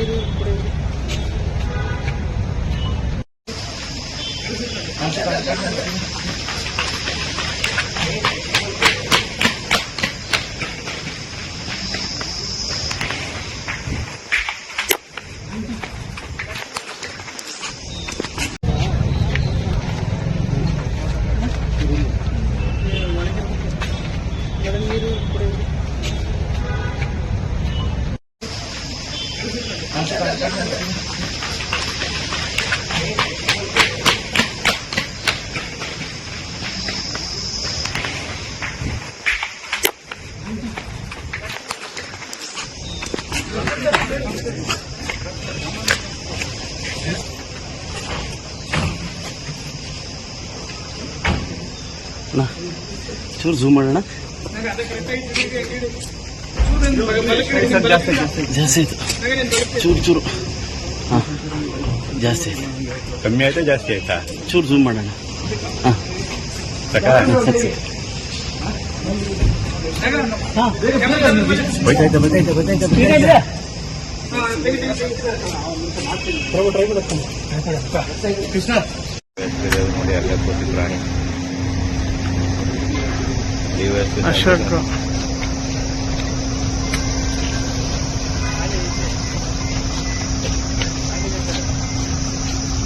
మీరు ఇప్పుడు ಚೂರು ಝೂಮ್ ಮಾಡೋಣ. ಜಾಸ್ತಿ ಆಯ್ತು ಚೂರು ಚೂರು ಹಾಂ ಜಾಸ್ತಿ ಆಯ್ತು ಕಮ್ಮಿ ಆಯ್ತಾ ಜಾಸ್ತಿ ಆಯ್ತಾ ಚೂರು ಜೂಮ್ ಮಾಡೋಣ ಹಾಂ ಹಾಂ ಬೈತಾಯ್ತಾ ಬೈತಾಯ್ತಾ ಬೈತಾಯ್ತಾ ನೋಡಿ ಅಲ್ಲೇ ಪ್ರಾಣಿ ಅಶೋಕ್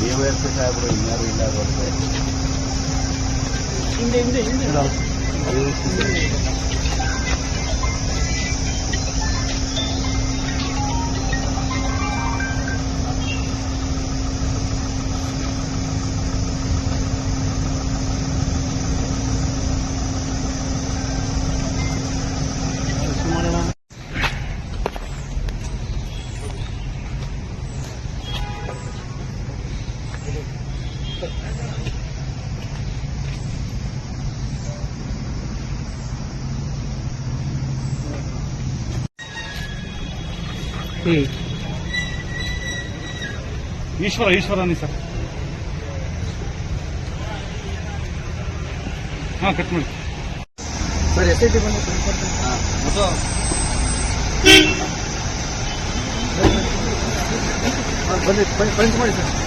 ഡിവൈഎസ്പി സാഹിബ് ഇന്നറിയില്ല അതുപോലെ ಈಶ್ವರ ಈಶ್ವರನಿ ಸರ್. ಹಾ ಕಟ್ ಮಾಡಿ. ಸರ್ ಎಸ್ ಐ ಟಿ ಬಂದು ಬಂದು ಬಂದು ಮಾಡಿ ಸರ್.